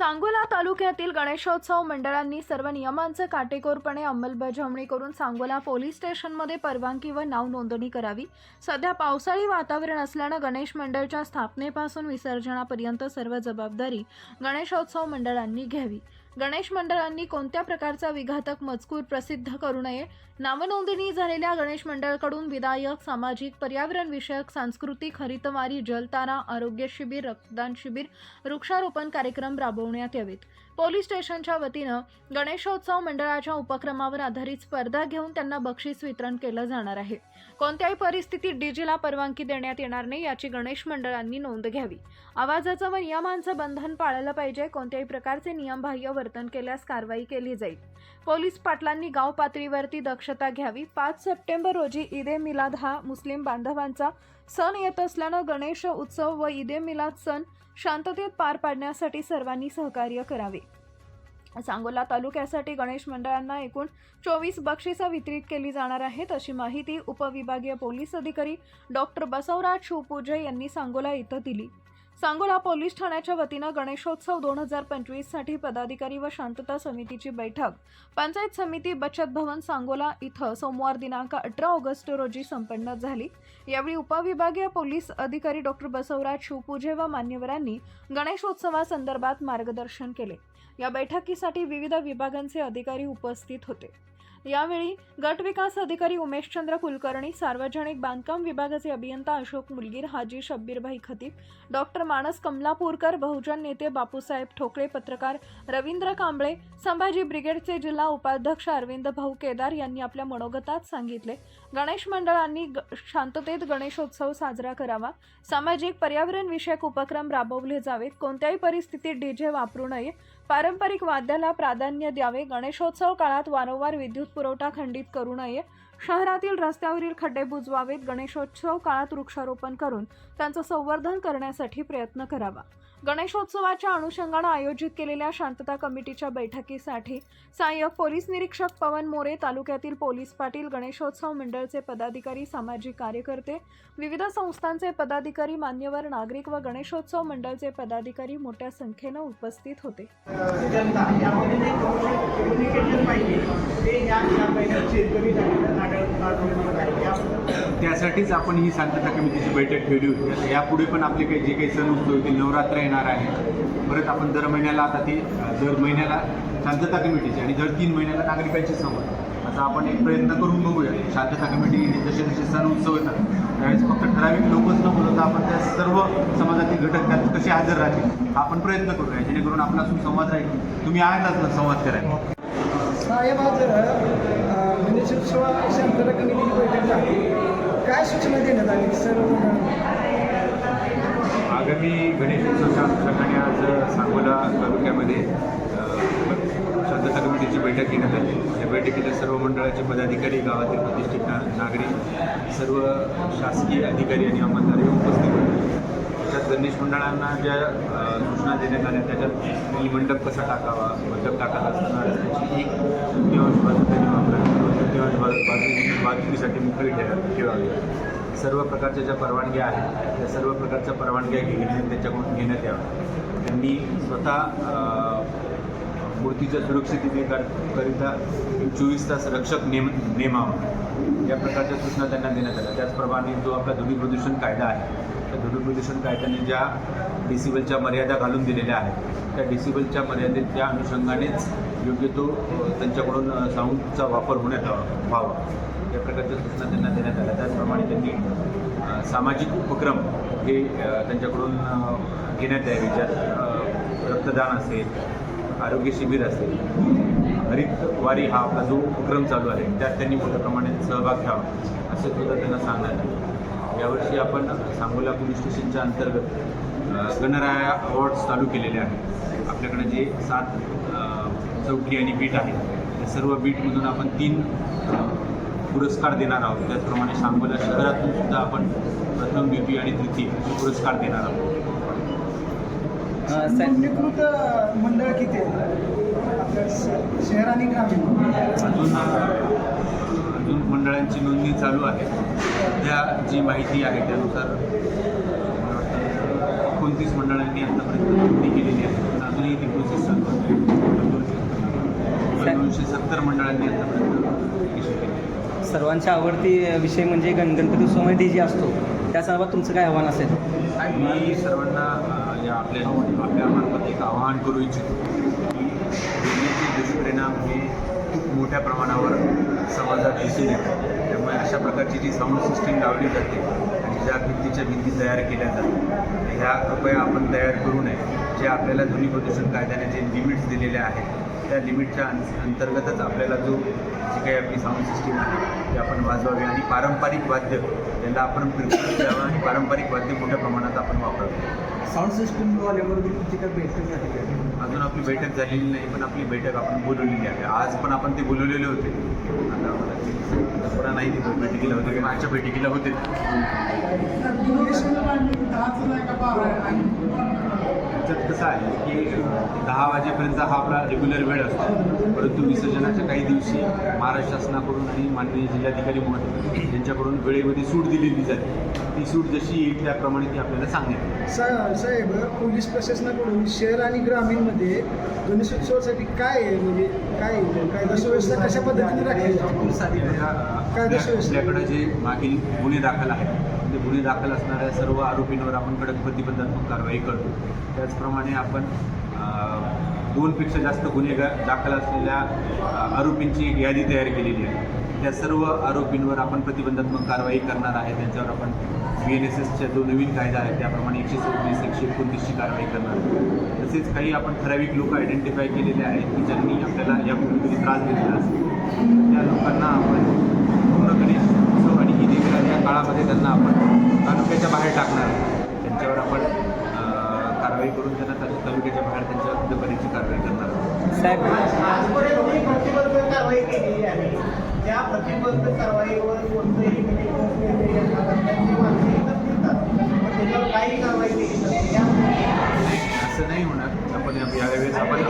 सांगोला तालुक्यातील गणेशोत्सव मंडळांनी सर्व नियमांचं काटेकोरपणे अंमलबजावणी करून सांगोला पोलीस स्टेशनमध्ये परवानगी व नाव नोंदणी करावी. सध्या पावसाळी वातावरण असल्यानं गणेश मंडळच्या स्थापनेपासून विसर्जनापर्यंत सर्व जबाबदारी गणेशोत्सव मंडळांनी घ्यावी. गणेश मंडळांनी कोणत्या प्रकारचा विघातक मजकूर प्रसिद्ध करू नये? नामनोंदणी झालेल्या गणेश मंडळाकडून विधायक सामाजिक पर्यावरणविषयक सांस्कृतिक हरितवारी जलतारा आरोग्य शिबिर रक्तदान शिबिर वृक्षारोपण कार्यक्रम राबवण्यात यावेत. पोलीस स्टेशनच्या वतीनं गणेशोत्सव मंडळाच्या उपक्रमावर आधारित स्पर्धा घेऊन त्यांना बक्षीस वितरण केलं जाणार आहे. कोणत्याही परिस्थितीत डीजेला परवानगी देण्यात येणार नाही याची गणेश मंडळांनी नोंद घ्यावी. आवाजाचं व नियमांचं बंधन पाळलं पाहिजे. कोणत्याही प्रकारचे नियमबाह्य वर्तन केल्यास कारवाई केली जाईल. पोलीस पाटलांनी गाव पातळीवरती दक्षता घ्यावी. पाच सप्टेंबर रोजी ईद ए मिलाद हा मुस्लिम बांधवांचा सण येत असल्यानं गणेश उत्सव व ईद ए मिलाद सण शांततेत पार पाडण्यासाठी सर्वांनी सहकार्य करावे. सांगोला तालुक्यासाठी गणेश मंडळांना एकूण चोवीस बक्षिसं वितरित केली जाणार आहेत अशी माहिती उपविभागीय पोलीस अधिकारी डॉक्टर बसवराज शिवपूजे यांनी सांगोला इथं दिली. सांगोला पोलीस ठाण्याच्या वतीनं गणेशोत्सव दोन हजार पंचवीससाठी पदाधिकारी व शांतता समितीची बैठक. पंचायत समिती बचत भवन सांगोला इथं सोमवार दिनांक अठरा ऑगस्ट रोजी संपन्न झाली. यावेळी उपविभागीय पोलीस अधिकारी डॉक्टर बसवराज शिवपूजे व मान्यवरांनी गणेशोत्सवासंदर्भात मार्गदर्शन केले. या बैठकीसाठी विविध विभागांचे अधिकारी उपस्थित होते. यावेळी गट विकास अधिकारी उमेशचंद्र कुलकर्णी सार्वजनिक बांधकाम विभागाचे अभियंता अशोक मुलगीर हाजी शब्बीरभाई खतीब डॉक्टर मानस कमलापूरकर बहुजन नेते बापूसाहेब ठोकळे पत्रकार रवींद्र कांबळे संभाजी ब्रिगेडचे जिल्हा उपाध्यक्ष अरविंद भाऊ केदार यांनी आपल्या मनोगतात सांगितले. गणेश मंडळांनी ग- शांततेत गणेशोत्सव साजरा करावा. सामाजिक पर्यावरण विषयक उपक्रम राबवले जावेत. कोणत्याही परिस्थितीत डीजे वापरू नये. पारंपरिक वाद्याला प्राधान्य द्यावे. गणेशोत्सव काळात वारंवार विद्युत पुरवठा खंडित करू नये. शहरातील रस्त्यावरील खड्डे बुजवावेत. गणेशोत्सव काळात वृक्षारोपण करून त्यांचं संवर्धन करण्यासाठी प्रयत्न करावा. गणेशोत्सवाच्या अनुषंगानं आयोजित केलेल्या शांतता कमिटीच्या बैठकीसाठी सहाय्यक पोलीस निरीक्षक पवन मोरे तालुक्यातील पोलीस पाटील गणेशोत्सव मंडळचे पदाधिकारी सामाजिक कार्यकर्ते विविध संस्थांचे पदाधिकारी मान्यवर नागरिक व गणेशोत्सव मंडळचे पदाधिकारी मोठ्या संख्येनं उपस्थित होते. त्यासाठीच आपण ही शांतता कमिटीची बैठक ठेवली होती यापुढे पण आपले काही जे काही सण उत्सव येतील नवरात्र येणार आहे. परत आपण दर महिन्याला आता ती दर महिन्याला शांतता कमिटीची आणि दर तीन महिन्याला नागरिकांची संवाद आता आपण एक प्रयत्न करून बघूया. शांतता कमिटी जसे जसे सण उत्सव येतात त्यावेळेस फक्त ठराविक लोकच न बोलवता आपण त्या सर्व समाजातील घटक त्यात कसे हजर राहतील आपण प्रयत्न करूया. जेणेकरून आपला सुसंवाद राहील. तुम्ही आहेतच ना संवाद करायला. साहेब आज गणेशोत्सव शांतता कमिटीची बैठक झाली. काय सूचना देण्यात आली? सर्व आगामी गणेशोत्सवाच्या अनुषंगाने आज सांगोला तालुक्यामध्ये अ, शांतता कमिटीची बैठक घेण्यात आली. या बैठकीला सर्व मंडळाचे पदाधिकारी गावातील प्रतिष्ठित ना नागरिक सर्व शासकीय अधिकारी आणि अंमलदार हे उपस्थित होते. त्याच्यात गणेश मंडळांना ज्या सूचना देण्यात आल्या त्याच्यात मी मंडप कसा टाकावा मंडप टाकत असताना त्याची एक बाजू त्यांनी वापरावी बाजू बाजूसाठी मोकळी ठेवा ठेवावी. सर्व प्रकारच्या ज्या परवानग्या आहेत त्या सर्व प्रकारच्या परवानग्या घेणे त्याच्याकडून घेण्यात याव्या. त्यांनी स्वतः मूर्तीच्या सुरक्षिततेकरिता चोवीस तास रक्षक नेम नेमावा या प्रकारच्या सूचना त्यांना देण्यात आल्या. त्याचप्रमाणे जो आपला ध्वनी प्रदूषण कायदा आहे त्या ध्वनी प्रदूषण कायद्याने ज्या डेसिबलच्या मर्यादा घालून दिलेल्या आहेत त्या डेसिबलच्या मर्यादेत त्या अनुषंगानेच योग्य तो त्यांच्याकडून साऊंडचा वापर होण्यात व्हावा. या प्रकारच्या सूचना त्यांना देण्यात आल्या. त्याचप्रमाणे त्यांनी सामाजिक उपक्रम हे त्यांच्याकडून घेण्यात यावे ज्यात रक्तदान असेल आरोग्य शिबिर असेल. हरित वारी हा आपला जो उपक्रम चालू आहे त्यात त्यांनी मोठ्या प्रमाणात सहभाग घ्यावा असे सुद्धा त्यांना सांगण्यात आले. यावर्षी आपण सांगोला पोलीस स्टेशनच्या अंतर्गत गणराया अवॉर्ड्स चालू केलेले आहेत. आपल्याकडे जे सात चौकी आणि बीट आहेत त्या सर्व बीटमधून आपण तीन पुरस्कार देणार आहोत. त्याचप्रमाणे सांगोला शहरातून सुद्धा आपण प्रथम द्वितीय आणि तृतीय पुरस्कार देणार आहोत. नोंदणीकृत मंडळ किती शहर आणि ग्रामीण अजून अजून मंडळांची नोंदणी चालू आहे. सध्या जी माहिती आहे त्यानुसार एकोणतीस मंडळांनी आतापर्यंत नोंदणी केलेली आहे. अजूनही ती प्रोसेस चालू आहे. दोनशे- दोनशे सत्तर मंडळांनी आतापर्यंत इश्यू केली. आहे. सर्वांची आवडती विषय म्हणजे गण गणपती उत्सवामध्ये डी जे असतो. त्या संदर्भात तुमचं काय आव्हान असेल? मी सर्वांना या आपल्या आपल्या मार्फत एक आवाहन करू इच्छितो की दुष्परिणाम हे खूप मोठ्या प्रमाणावर समाजात दिसून येतात. त्यामुळे अशा प्रकारची जी साऊंड सिस्टीम लावली जाते आणि ज्या भिंतीच्या भिंती तयार केल्या जातात ह्या कृपया आपण तयार करू नये. जे आपल्याला ध्वनी प्रदूषण कायद्याने जे लिमिट्स दिलेले आहेत त्या लिमिटच्या अं- अंतर्गतच आपल्याला जो जी काही आपली साऊंड सिस्टीम आहे ती आपण वाजवावी आणि पारंपरिक वाद्य याला आपण प्रिफरन्स द्यावं आणि पारंपरिक वाद्य मोठ्या प्रमाणात आपण वापरावं साऊंड सिस्टम वाल्याबरोबर तुमची काय बैठक झाली आहे अजून आपली बैठक झालेली नाही पण आपली बैठक आपण बोलवलेली आहे. आज पण आपण ते बोलवलेले होते. आता पुन्हा नाही ते बैठकीला होते की मागच्या बैठकीला होते. त्याच्यात कसं आहे की दहा वाजेपर्यंत हा आपला रेग्युलर वेळ असतो. परंतु विसर्जनाच्या काही दिवशी महाराष्ट्र शासनाकडून आणि माननीय जिल्हाधिकारी महोदय यांच्याकडून वेळेमध्ये सूट दिलेली जाते. ती सूट जशी येईल त्याप्रमाणे ती आपल्याला सांगण्यात येईल. सा- साहेब पोलीस प्रशासनाकडून शहर आणि ग्रामीणमध्ये गणेशोत्सवासाठी काय आहे? म्हणजे काय कायदा सुव्यवस्था कशा पद्धतीने राखली जाते? आपल्या- आपल्याकडे जे मागील गुन्हे दाखल आहेत गुन्हे दाखल असणाऱ्या सर्व आरोपींवर आपण कडक प्रतिबंधात्मक कारवाई करतो. त्याचप्रमाणे आपण दोनपेक्षा जास्त गुन्हे दाखल असलेल्या आरोपींची एक यादी तयार केलेली आहे. त्या सर्व आरोपींवर आपण प्रतिबंधात्मक कारवाई करणार आहे. त्यांच्यावर आपण बी एन एस एसच्या जो नवीन कायदा आहे त्याप्रमाणे एकशे सव्वीस एकशे एकोणतीसची कारवाई करणार तसेच काही आपण ठराविक लोक आयडेंटिफाय केलेले आहेत की ज्यांनी आपल्याला यापूर्वी कधी त्रास दिलेला असेल. त्या लोकांना आपण पूर्ण गणेश उत्सव आणि ईद देखील या काळामध्ये त्यांना आपण तालुक्याच्या बाहेर टाकणार आहोत. त्यांच्यावर आपण कारवाई करून त्यांना तालु- तालुक्याच्या बाहेर त्यांच्या रद्दबारीची कारवाई करणार साहेब. आजपर्यंत प्रतिबंध कारवाई केलेली आहे त्या प्रतिबंध कारवाईवर कोणतंही त्याच्यावर काही कारवाई केली असं नाही होणार. आपण यावेळेस आपण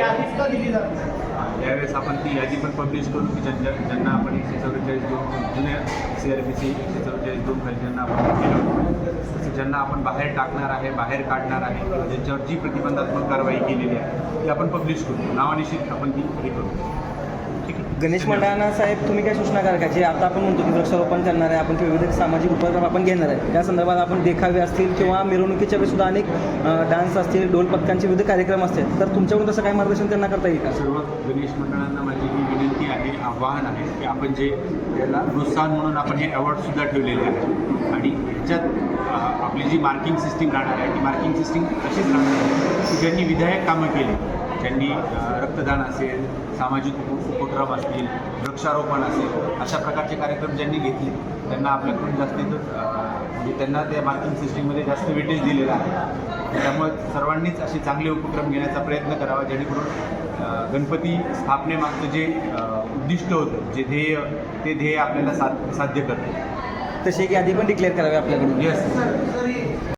आधीच का दिली जाते यावेळेस आपण ती यादी पण पब्लिश करू की ज्यांच्या ज्यांना आपण एकशे चव्वेचाळीस दोन जुन्या सी आर पी सी चव्वेचाळीस दोन खाली ज्यांना आपण केलं तसं ज्यांना आपण बाहेर टाकणार आहे बाहेर काढणार आहे ज्यांच्यावर जी प्रतिबंधात्मक कारवाई केलेली आहे ती आपण पब्लिश करू. नावानिश्चित आपण ती हे करू. ठीक आहे? गणेश मंडळांना साहेब तुम्ही काय सूचना कराल का? जे आता आपण म्हणतो की वृक्षारोपण करणार आहे आपण विविध सामाजिक उपक्रम आपण घेणार आहे त्या संदर्भात आपण देखावे असतील किंवा मिरवणुकीच्या सुद्धा अनेक डान्स असतील ढोल पथकांचे विविध कार्यक्रम असतील तर तुमच्याकडून तसं काय मार्गदर्शन त्यांना करता येईल का? सर्व गणेश मंडळांना माझी विनंती आहे आव्हान आहे की आपण जे त्याला प्रोत्साहन म्हणून आपण हे अवॉर्डसुद्धा ठेवलेले आहे आणि ह्याच्यात आपली जी मार्किंग सिस्टीम राहणार आहे ती मार्किंग सिस्टीम अशीच राहणार आहे की ज्यांनी विधायक कामं केली ज्यांनी रक्तदान असेल सामाजिक उपक्रम असतील वृक्षारोपण असेल अशा प्रकारचे कार्यक्रम ज्यांनी घेतले त्यांना आपल्याकडून जास्तीत म्हणजे त्यांना त्या मार्किंग सिस्टीममध्ये जास्त वेटेज दिलेलं आहे. त्यामुळे सर्वांनीच असे चांगले उपक्रम घेण्याचा प्रयत्न करावा जेणेकरून गणपती स्थापनेमागचं जे उद्दिष्ट होतं जे ध्येय ते ध्येय आपल्याला साध साध्य करते तशी एक यादी पण डिक्लेअर करावी आपल्याकडून. येस